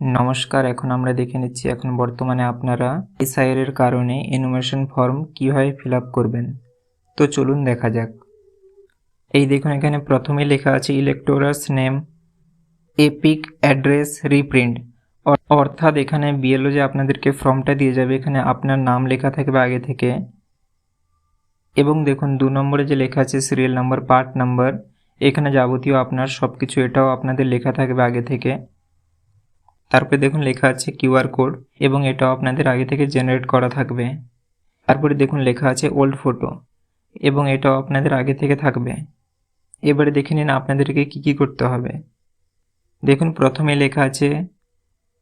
নমস্কার, এখন আমরা দেখে নিচ্ছি এখন বর্তমানে আপনারা এসআইআর এর কারণে এনুমেশন ফর্ম কীভাবে ফিল করবেন। তো চলুন দেখা যাক। এই দেখুন, এখানে প্রথমে লেখা আছে electors name EPIC address reprint অর্থাৎ এখানে বিএলও যে আপনাদেরকে ফর্মটা দিয়ে যাবে, এখানে আপনার নাম লেখা থাকবে আগে থেকে। এবং দেখুন, দু নম্বরে যে লেখা আছে সিরিয়াল নাম্বার পার্ট নাম্বার এখানে যাবতীয় আপনার সব কিছু এটাও আপনাদের লেখা থাকবে আগে থেকে। তারপরে দেখুন লেখা আছে কিউআর কোড এবং এটা আপনাদের আগে থেকে জেনারেট করা থাকবে। তারপরে দেখুন লেখা আছে ওল্ড ফটো এবং এটাও আপনাদের আগে থেকে থাকবে। এবারে দেখে নিন আপনাদেরকে কী কী করতে হবে। দেখুন প্রথমে লেখা আছে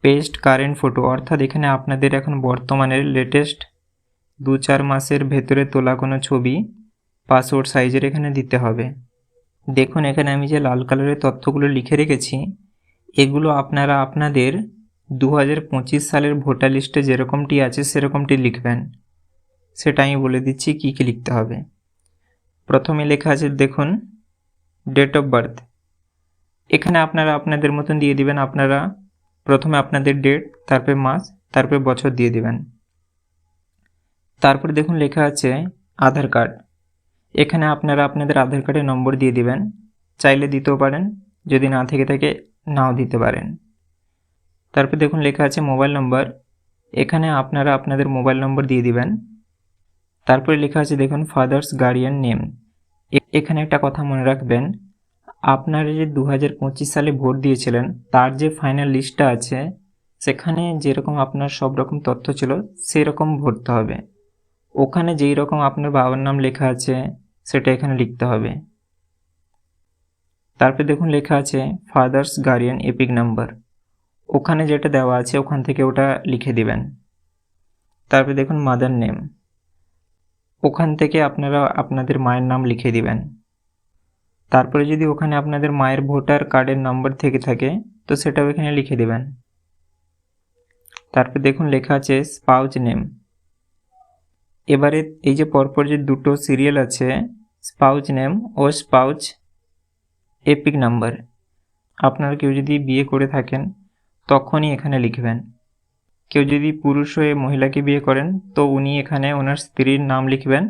পেস্ট কারেন্ট ফটো অর্থাৎ এখানে আপনাদের এখন বর্তমানের লেটেস্ট দু চার মাসের ভেতরে তোলা কোনো ছবি পাসওয়ার্ড সাইজের এখানে দিতে হবে। দেখুন এখানে আমি যে লাল কালারের তথ্যগুলো লিখে রেখেছি এগুলো আপনারা আপনাদের দু সালের ভোটার লিস্টে যেরকমটি আছে সেরকমটি লিখবেন। সেটা আমি বলে দিচ্ছি কী কী লিখতে হবে। প্রথমে লেখা আছে, দেখুন ডেট অফ বার্থ এখানে আপনারা আপনাদের মতন দিয়ে দিবেন, আপনারা প্রথমে আপনাদের ডেট তারপরে মাস, তারপরে বছর দিয়ে দিবেন। তারপরে দেখুন লেখা আছে, আধার কার্ড। এখানে আপনারা আপনাদের আধার কার্ডের নম্বর দিয়ে দিবেন। চাইলে দিতেও পারেন, যদি না থেকে থাকে নাও দিতে পারেন। তারপর দেখুন লেখা আছে মোবাইল নম্বর। এখানে আপনারা আপনাদের মোবাইল নম্বর দিয়ে দিবেন। তারপরে লেখা আছে দেখুন ফাদার্স গার্ডিয়ান নেম। এখানে একটা কথা মনে রাখবেন। আপনারা যে দু হাজার পঁচিশ সালে ভোট দিয়েছিলেন, তার যে ফাইনাল লিস্টটা আছে, সেখানে যেরকম আপনার সব রকম তথ্য ছিল, সেরকম ভরতে হবে। ওখানে যেই রকম আপনার বাবার নাম লেখা আছে, সেটা এখানে লিখতে হবে। তারপরে দেখুন লেখা আছে ফাদার্স গার্ডিয়ান এপিক নাম্বার ওখানে যেটা দেওয়া আছে, ওখান থেকে ওটা লিখে দিবেন। তারপরে দেখুন মাদার নেম ওখান থেকে আপনারা আপনাদের মায়ের নাম লিখে দিবেন। তারপরে যদি ওখানে আপনাদের মায়ের ভোটার কার্ডের নাম্বার থেকে থাকে, তো সেটাও এখানে লিখে দেবেন। তারপর দেখুন, লেখা আছে স্পাউচ নেম এবারে এই যে পরপর যে দুটো সিরিয়াল আছে স্পাউচ নেম ও স্পাউচ এপিক নাম্বার আপনারা কেউ যদি বিয়ে করে থাকেন, তখনই এখানে লিখবেন। কেউ যদি পুরুষ হয়ে মহিলাকে বিয়ে করেন, তো উনি এখানে ওনার স্ত্রীর নাম লিখবেন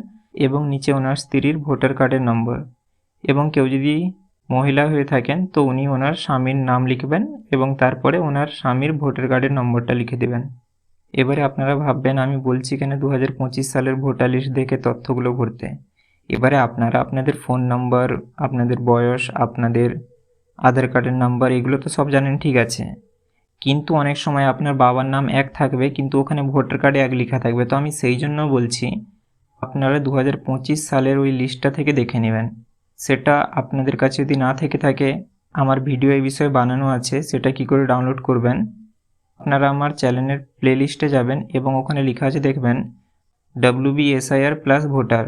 এবং নিচে ওনার স্ত্রীর ভোটার কার্ডের নম্বর এবং কেউ যদি মহিলা হয়ে থাকেন, তো উনি ওনার স্বামীর নাম লিখবেন এবং তারপরে ওনার স্বামীর ভোটার কার্ডের নম্বরটা লিখে দেবেন। এবারে আপনারা ভাববেন, আমি বলছি কেন দু হাজার পঁচিশ সালের ভোটার লিস্ট দেখে তথ্যগুলো ভরতে? এবারে আপনারা আপনাদের ফোন নাম্বার আপনাদের বয়স, আপনাদের আধার কার্ডের নাম্বার এগুলো তো সব জানেন, ঠিক আছে? কিন্তু অনেক সময় আপনার বাবার নাম এক থাকবে, কিন্তু ওখানে ভোটার কার্ডে এক লেখা থাকবে। তো আমি সেই জন্য বলছি, আপনারা দু হাজার পঁচিশ সালের ওই লিস্টটা থেকে দেখে নেবেন। সেটা আপনাদের কাছে যদি না থেকে থাকে, আমার ভিডিও এই বিষয়ে বানানো আছে, সেটা কি করে ডাউনলোড করবেন? আপনারা আমার চ্যানেলের প্লেলিস্টে যাবেন এবং ওখানে লেখা আছে দেখবেন ডাব্লিউবিএসআইআর প্লাস ভোটার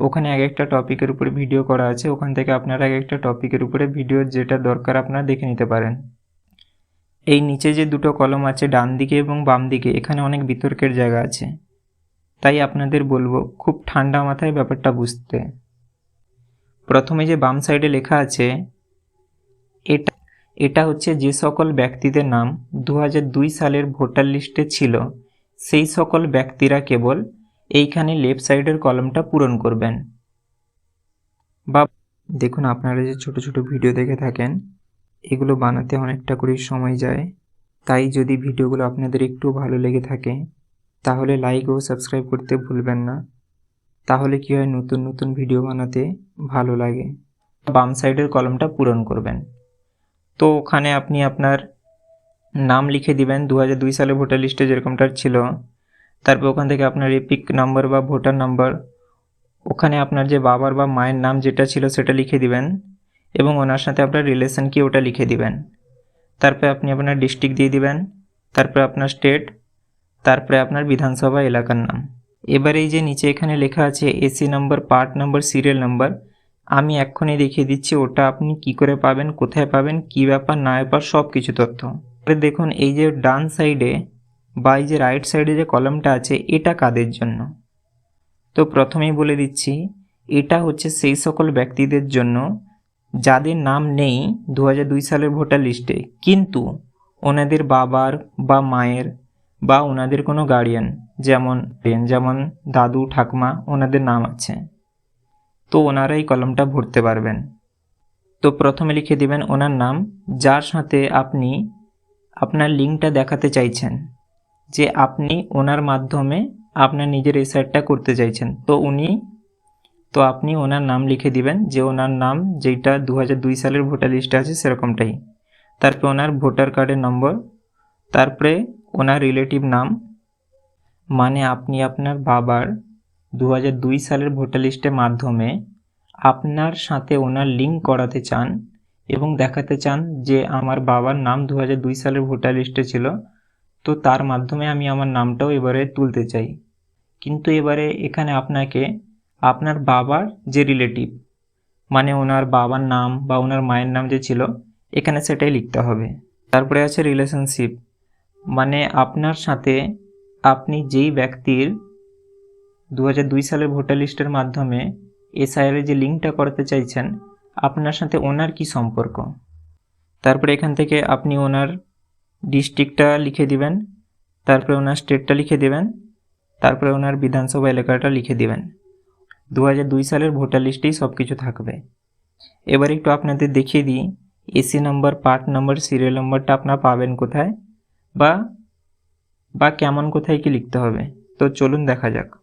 ওখানে এক একটা টপিকের উপরে ভিডিও করা আছে, ওখান থেকে আপনারা এক একটা টপিকের উপরে ভিডিও যেটা দরকার আপনারা দেখে নিতে পারেন। এই নিচে যে দুটো কলম আছে, ডান দিকে এবং বাম দিকে, এখানে অনেক বিতর্কের জায়গা আছে। তাই আপনাদের বলব, খুব ঠান্ডা মাথায় ব্যাপারটা বুঝতে। প্রথমে যে বাম সাইডে লেখা আছে, এটা এটা হচ্ছে যে সকল ব্যক্তিদের নাম দু হাজার দুই সালের ভোটার লিস্টে ছিল, সেই সকল ব্যক্তিরা কেবল এইখানে লেফট সাইডের কলমটা পূরণ করবেন। বা দেখুন, আপনারা যে ছোট ছোট ভিডিও দেখে থাকেন, এগুলো বানাতে অনেকটা করে সময় যায়। তাই যদি ভিডিওগুলো আপনাদের একটু ভালো লেগে থাকে, তাহলে লাইক ও সাবস্ক্রাইব করতে ভুলবেন না। তাহলে কী হয়, নতুন নতুন ভিডিও বানাতে ভালো লাগে। বাম সাইডের কলমটা পূরণ করবেন। তো ওখানে আপনি আপনার নাম লিখে দিবেন। দু হাজার দুই সালে ভোটার লিস্টে যেরকমটার ছিল তারপর ওখান থেকে আপনার এপিক নাম্বার বা ভোটার নাম্বার ওখানে আপনার যে বাবার বা মায়ের নাম যেটা ছিল সেটা লিখে দিবেন এবং ওনার সাথে আপনার রিলেশন কি ওটা লিখে দিবেন। তারপরে আপনি আপনার ডিস্ট্রিক্ট দিয়ে দিবেন, তারপরে আপনার স্টেট তারপরে আপনার বিধানসভা এলাকার নাম। এবার এই যে নিচে এখানে লেখা আছে AC number part number serial number আমি এক্ষুনি দেখিয়ে দিচ্ছি ওটা আপনি কি করে পাবেন, কোথায় পাবেন, কি ব্যাপার, না ব্যাপার সব কিছু তথ্য দেখুন, এই যে ডান সাইডে বা এই যে রাইট সাইডে যে কলমটা আছে, এটা কাদের জন্য? তো প্রথমেই বলে দিচ্ছি, এটা হচ্ছে সেই সকল ব্যক্তিদের জন্য যাদের নাম নেই দু হাজার দুই সালের ভোটার লিস্টে। কিন্তু ওনাদের বাবার বা মায়ের বা ওনাদের কোনো গার্ডিয়ান যেমন যেমন দাদু, ঠাকমা, ওনাদের নাম আছে। তো ওনারা এই কলমটা ভরতে পারবেন। তো প্রথমে লিখে দিবেন ওনার নাম, যার সাথে আপনি আপনার লিঙ্কটা দেখাতে চাইছেন। যে আপনি ওনার মাধ্যমে আপনার নিজের এসআইআরটা করতে চাইছেন। তো উনি, তো আপনি ওনার নাম লিখে দিবেন, যে ওনার নাম যেটা দু হাজার দুই সালের ভোটার লিস্টে আছে সেরকমটাই। তারপরে ওনার ভোটার কার্ডের নম্বর তারপরে ওনার রিলেটিভ নাম মানে আপনি আপনার বাবার দু হাজার দুই সালের ভোটার লিস্টের মাধ্যমে আপনার সাথে ওনার লিঙ্ক করাতে চান এবং দেখাতে চান যে আমার বাবার নাম দু হাজার দুই সালের ভোটার লিস্টে ছিল তো তার মাধ্যমে আমি আমার নামটাও এবারে তুলতে চাই। কিন্তু এবারে এখানে আপনাকে, আপনার বাবার যে রিলেটিভ মানে ওনার বাবার নাম বা ওনার মায়ের নাম যে ছিল, এখানে সেটাই লিখতে হবে। তারপরে আছে রিলেশনশিপ মানে আপনার সাথে আপনি যেই ব্যক্তির দু হাজার দুই সালের ভোটার লিস্টের মাধ্যমে এসআইআর যে লিঙ্কটা করতে চাইছেন, আপনার সাথে ওনার কি সম্পর্ক? তারপরে এখান থেকে আপনি ওনার ডিস্ট্রিক্টটা লিখে দিবেন, তারপরে ওনার স্টেটটা লিখে দেবেন, তারপরে ওনার বিধানসভা এলাকাটা লিখে দিবেন। দু সালের ভোটার লিস্টেই সব কিছু থাকবে। এবার একটু আপনাদের দেখিয়ে দিই, AC number, part number, serial নাম্বারটা আপনারা পাবেন কোথায় বা বা কেমন কোথায় কি লিখতে হবে। তো চলুন দেখা যাক।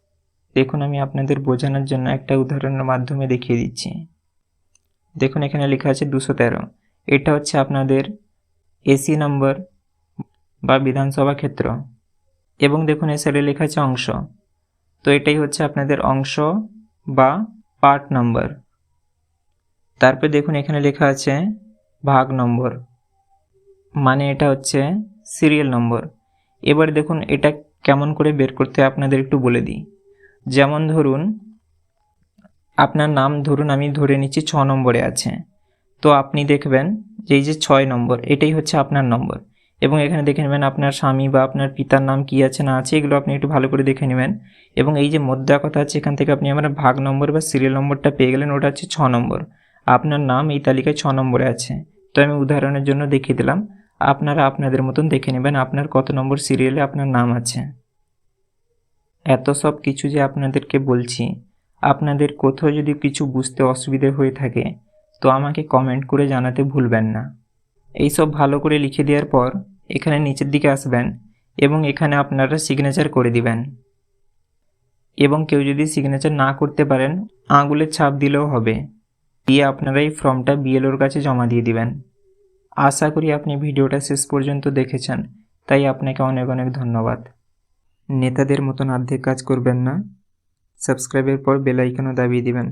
দেখুন, আমি আপনাদের বোঝানোর জন্য একটা উদাহরণের মাধ্যমে দেখিয়ে দিচ্ছি। দেখুন, এখানে লেখা আছে দুশো তেরো। এটা হচ্ছে আপনাদের এসি নাম্বার বা বিধানসভা ক্ষেত্র। এবং দেখুন, এ সাইডে লেখা আছে অংশ। তো এটাই হচ্ছে আপনাদের অংশ বা পার্ট নম্বর। তারপরে দেখুন, এখানে লেখা আছে ভাগ নম্বর। মানে এটা হচ্ছে সিরিয়াল নম্বর। এবার দেখুন, এটা কেমন করে বের করতে আপনাদের একটু বলে দিই। যেমন ধরুন, আপনার নাম ধরুন, আমি ধরে নিচ্ছি ছ নম্বরে আছে। তো আপনি দেখবেন যে এই যে ছয় নম্বর, এটাই হচ্ছে আপনার নম্বর। এবং এখানে দেখে নেবেন আপনার স্বামী বা আপনার পিতার নাম কি আছে, না আছে, এগুলো আপনি একটু ভালো করে দেখে নেবেন। এবং এই যে মধ্যা কথা আছে, এখান থেকে আপনি আমার ভাগ নম্বর বা সিরিয়াল নম্বরটা পেয়ে গেলেন, ওটা হচ্ছে ছ নম্বর। আপনার নাম এই তালিকায় ছ নম্বরে আছে। তো আমি উদাহরণের জন্য দেখিয়ে দিলাম। আপনারা আপনাদের মতন দেখে নেবেন আপনার কত নম্বর সিরিয়ালে আপনার নাম আছে। এত সব কিছু যে আপনাদেরকে বলছি, আপনাদের কোথাও যদি কিছু বুঝতে অসুবিধে হয়ে থাকে, তো আমাকে কমেন্ট করে জানাতে ভুলবেন না। এই সব ভালো করে লিখে দেওয়ার পর এখানে নিচের দিকে আসবেন এবং এখানে আপনারা সিগনেচার করে দিবেন। এবং কেউ যদি সিগনেচার না করতে পারেন, আঙুলের ছাপ দিলেও হবে। দিয়ে আপনারা এই ফর্মটা বিএলওর কাছে জমা দিয়ে দিবেন। আশা করি আপনি ভিডিওটা শেষ পর্যন্ত দেখেছেন, তাই আপনাকে অনেক অনেক ধন্যবাদ। নেতাদের মতন অর্ধেক কাজ করবেন না। সাবস্ক্রাইবের পর বেল আইকনও দাবিয়ে দিবেন।